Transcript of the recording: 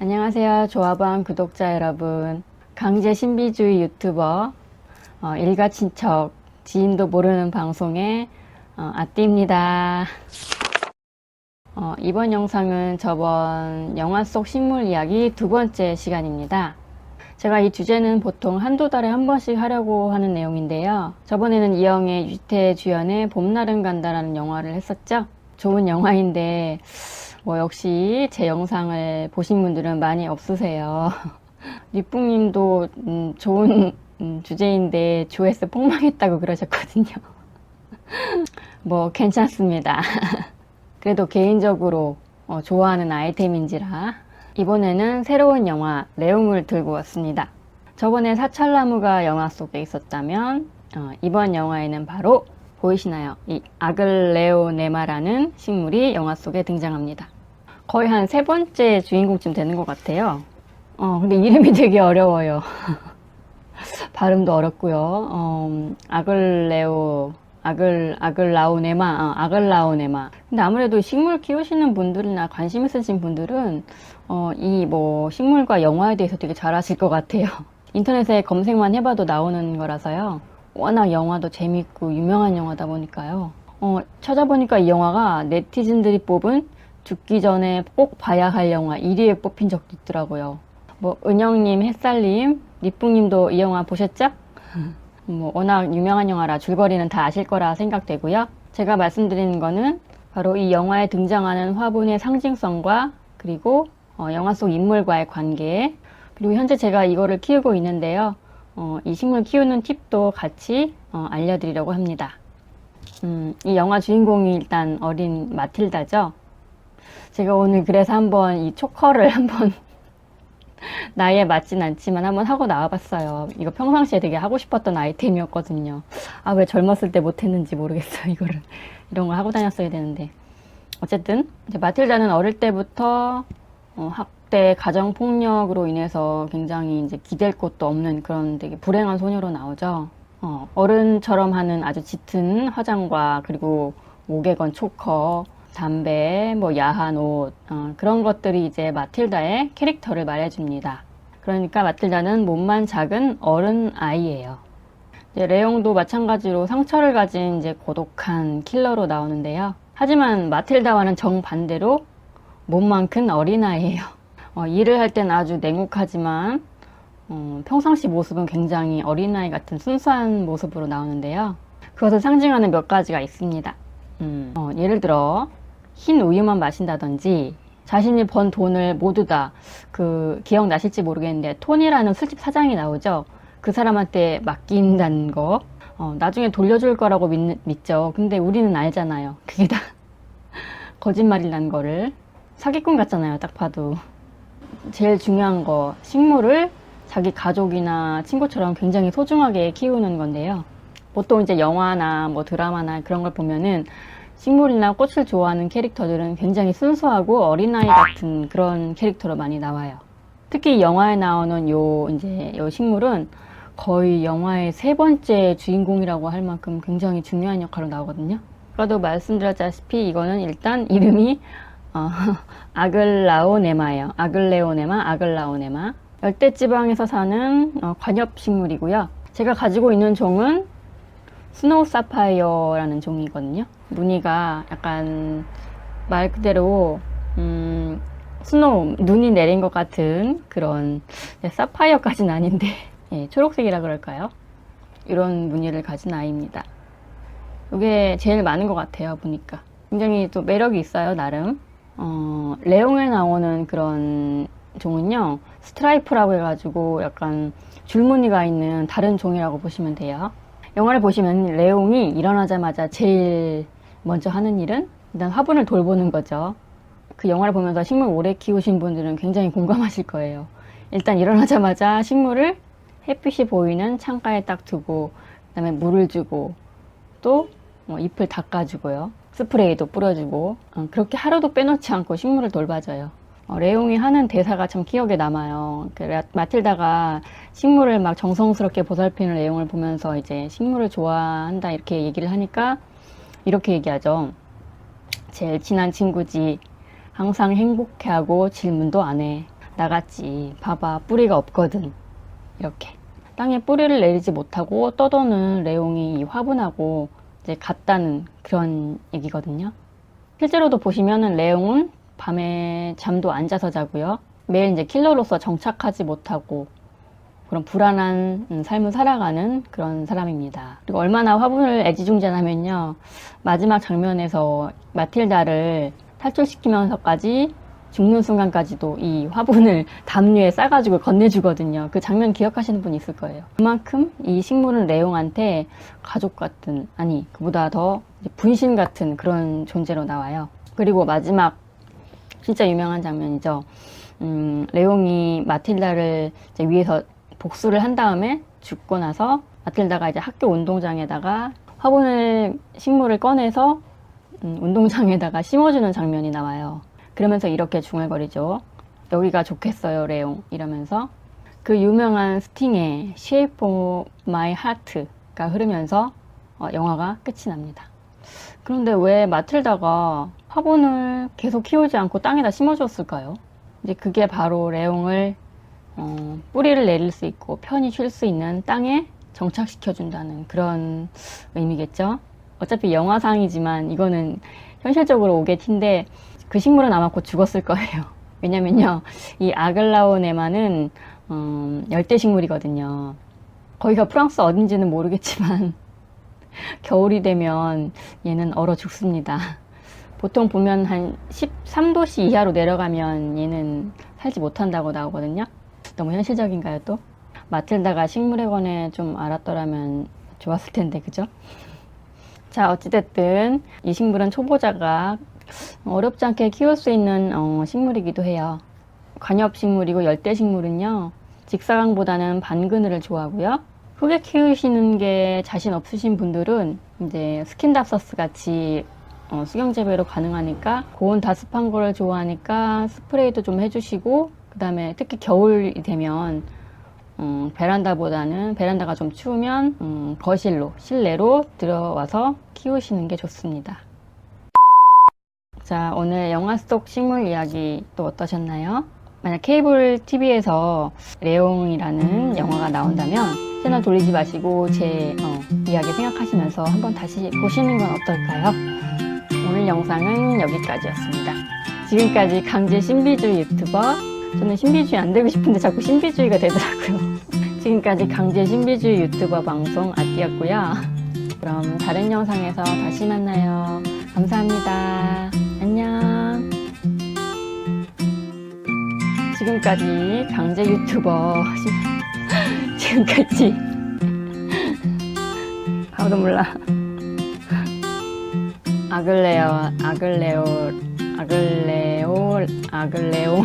안녕하세요. 조합원 구독자 여러분. 강제 신비주의 유튜버, 어, 일가 친척, 지인도 모르는 방송의 어, 아띠입니다. 어, 이번 영상은 저번 영화 속 식물 이야기 두 번째 시간입니다. 제가 이 주제는 보통 한두 달에 한 번씩 하려고 하는 내용인데요. 저번에는 이영애, 유태 주연의 봄날은 간다라는 영화를 했었죠. 좋은 영화인데, 뭐 역시 제 영상을 보신 분들은 많이 없으세요. 니뿡님도 음, 좋은 음, 주제인데 조회수 폭망했다고 그러셨거든요. 뭐 괜찮습니다. 그래도 개인적으로 어, 좋아하는 아이템인지라 이번에는 새로운 영화 내용을 들고 왔습니다. 저번에 사철나무가 영화 속에 있었다면 어, 이번 영화에는 바로 보이시나요? 이 아글레오네마라는 식물이 영화 속에 등장합니다. 거의 한 세 번째 주인공쯤 되는 것 같아요. 어, 근데 이름이 되게 어려워요. 발음도 어렵고요. 어, 아글레오, 아글, 아글라오네마, 어, 아글라오네마. 근데 아무래도 식물 키우시는 분들이나 관심 있으신 분들은, 어, 이 뭐, 식물과 영화에 대해서 되게 잘 아실 것 같아요. 인터넷에 검색만 해봐도 나오는 거라서요. 워낙 영화도 재밌고 유명한 영화다 보니까요. 어, 찾아보니까 이 영화가 네티즌들이 뽑은 죽기 전에 꼭 봐야 할 영화 1위에 뽑힌 적도 있더라고요. 뭐 은영님, 햇살님, 니뿡님도 이 영화 보셨죠? 뭐 워낙 유명한 영화라 줄거리는 다 아실 거라 생각되고요. 제가 말씀드리는 거는 바로 이 영화에 등장하는 화분의 상징성과 그리고 어, 영화 속 인물과의 관계 그리고 현재 제가 이거를 키우고 있는데요. 어, 이 식물 키우는 팁도 같이 어, 알려드리려고 합니다. 음, 이 영화 주인공이 일단 어린 마틸다죠. 제가 오늘 그래서 한번 이 초커를 한번 나이에 맞진 않지만 한번 하고 나와봤어요. 이거 평상시에 되게 하고 싶었던 아이템이었거든요. 아, 왜 젊었을 때 못했는지 모르겠어요. 이거를. 이런 걸 하고 다녔어야 되는데. 어쨌든, 마틸다는 어릴 때부터 어, 학 대, 가정 폭력으로 인해서 굉장히 이제 기댈 곳도 없는 그런 되게 불행한 소녀로 나오죠. 어, 어른처럼 하는 아주 짙은 화장과 그리고 목에 건 초커, 담배, 뭐 야한 옷 어, 그런 것들이 이제 마틸다의 캐릭터를 말해줍니다. 그러니까 마틸다는 몸만 작은 어른 아이예요. 이제 레옹도 마찬가지로 상처를 가진 이제 고독한 킬러로 나오는데요. 하지만 마틸다와는 정반대로 몸만 큰 어린아이예요. 어, 일을 할땐 아주 냉혹하지만 어, 평상시 모습은 굉장히 어린아이 같은 순수한 모습으로 나오는데요. 그것을 상징하는 몇 가지가 있습니다. 음, 어, 예를 들어 흰 우유만 마신다든지 자신이 번 돈을 모두 다 그 기억나실지 모르겠는데 톤이라는 술집 사장이 나오죠. 그 사람한테 맡긴다는 거. 어, 나중에 돌려줄 거라고 믿, 믿죠. 근데 우리는 알잖아요. 그게 다 거짓말이라는 거를. 사기꾼 같잖아요. 딱 봐도. 제일 중요한 거 식물을 자기 가족이나 친구처럼 굉장히 소중하게 키우는 건데요. 보통 이제 영화나 뭐 드라마나 그런 걸 보면은 식물이나 꽃을 좋아하는 캐릭터들은 굉장히 순수하고 어린아이 같은 그런 캐릭터로 많이 나와요. 특히 영화에 나오는 요 이제 요 식물은 거의 영화의 세 번째 주인공이라고 할 만큼 굉장히 중요한 역할로 나오거든요. 아까도 말씀드렸다시피 이거는 일단 이름이 어, 아글라오네마예요. 아글레오네마, 아글라오네마. 열대지방에서 사는 어, 관엽식물이고요. 제가 가지고 있는 종은 스노우 사파이어라는 종이거든요. 무늬가 약간 말 그대로 음, 스노우 눈이 내린 것 같은 그런 네, 사파이어까지는 아닌데 예, 초록색이라 그럴까요? 이런 무늬를 가진 아이입니다. 이게 제일 많은 것 같아요 보니까 굉장히 또 매력이 있어요 나름 어, 레옹에 나오는 그런 종은요 스트라이프라고 해가지고 약간 줄무늬가 있는 다른 종이라고 보시면 돼요. 영화를 보시면 레옹이 일어나자마자 제일 먼저 하는 일은 일단 화분을 돌보는 거죠. 그 영화를 보면서 식물 오래 키우신 분들은 굉장히 공감하실 거예요. 일단 일어나자마자 식물을 햇빛이 보이는 창가에 딱 두고 그 다음에 물을 주고 또 어, 잎을 닦아주고요. 스프레이도 뿌려주고 어, 그렇게 하루도 빼놓지 않고 식물을 돌봐줘요. 어, 레옹이 하는 대사가 참 기억에 남아요. 그 라- 마틸다가 식물을 막 정성스럽게 보살피는 레옹을 보면서 이제 식물을 좋아한다 이렇게 얘기를 하니까 이렇게 얘기하죠. 제일 친한 친구지. 항상 행복해하고 질문도 안 해. 나갔지. 봐봐, 뿌리가 없거든. 이렇게. 땅에 뿌리를 내리지 못하고 떠도는 레옹이 이 화분하고 이제 같다는 그런 얘기거든요. 실제로도 보시면은 레옹은 밤에 잠도 안 자서 자고요. 매일 이제 킬러로서 정착하지 못하고 그런 불안한 음, 삶을 살아가는 그런 사람입니다. 그리고 얼마나 화분을 애지중지하냐면요. 마지막 장면에서 마틸다를 탈출시키면서까지 죽는 순간까지도 이 화분을 담요에 싸가지고 건네주거든요. 그 장면 기억하시는 분 있을 거예요. 그만큼 이 식물은 레옹한테 가족 같은, 아니, 그보다 더 분신 같은 그런 존재로 나와요. 그리고 마지막 진짜 유명한 장면이죠. 음, 레옹이 마틸다를 이제 위해서 복수를 한 다음에 죽고 나서 마틸다가 이제 학교 운동장에다가 화분을 식물을 꺼내서 음, 운동장에다가 심어주는 장면이 나와요. 그러면서 이렇게 중얼거리죠. 여기가 좋겠어요, 레옹. 이러면서 그 유명한 스팅의 Shape of My Heart가 흐르면서 어, 영화가 끝이 납니다. 그런데 왜 마틸다가 화분을 계속 키우지 않고 땅에다 심어줬을까요? 이제 그게 바로 레옹을 어, 뿌리를 내릴 수 있고 편히 쉴 수 있는 땅에 정착시켜준다는 그런 의미겠죠. 어차피 영화상이지만 이거는 현실적으로 오게티인데 그 식물은 아마 곧 죽었을 거예요. 왜냐면요, 이 아글라오네마는 음, 열대 식물이거든요. 거기가 프랑스 어딘지는 모르겠지만 겨울이 되면 얘는 얼어 죽습니다. 보통 보면 한 13도씨 이하로 내려가면 얘는 살지 못한다고 나오거든요. 너무 현실적인가요, 또? 마틸다가 식물에 관해 좀 알았더라면 좋았을 텐데, 그죠? 자, 어찌됐든 이 식물은 초보자가 어렵지 않게 키울 수 있는 어, 식물이기도 해요. 관엽식물이고 열대식물은요, 직사광보다는 반그늘을 좋아하고요. 흙에 키우시는 게 자신 없으신 분들은 이제 스킨답서스 같이 어, 수경 재배로 가능하니까 고온 다습한 거를 좋아하니까 스프레이도 좀 해주시고 그 다음에 특히 겨울이 되면 음, 베란다보다는 베란다가 좀 추우면 음, 거실로 실내로 들어와서 키우시는 게 좋습니다. 자 오늘 영화 속 식물 이야기 또 어떠셨나요? 만약 케이블 TV에서 레옹이라는 영화가 나온다면 채널 돌리지 마시고 제 어, 이야기 생각하시면서 한번 다시 보시는 건 어떨까요? 오늘 영상은 여기까지였습니다. 지금까지 강제 신비주의 유튜버 저는 신비주의 안 되고 싶은데 자꾸 신비주의가 되더라고요. 지금까지 강제 신비주의 유튜버 방송 아띠였고요. 그럼 다른 영상에서 다시 만나요. 감사합니다. 안녕. 지금까지 강제 유튜버 지금까지 아무도 몰라. 아글레오 아글레오 아글레오 아글레오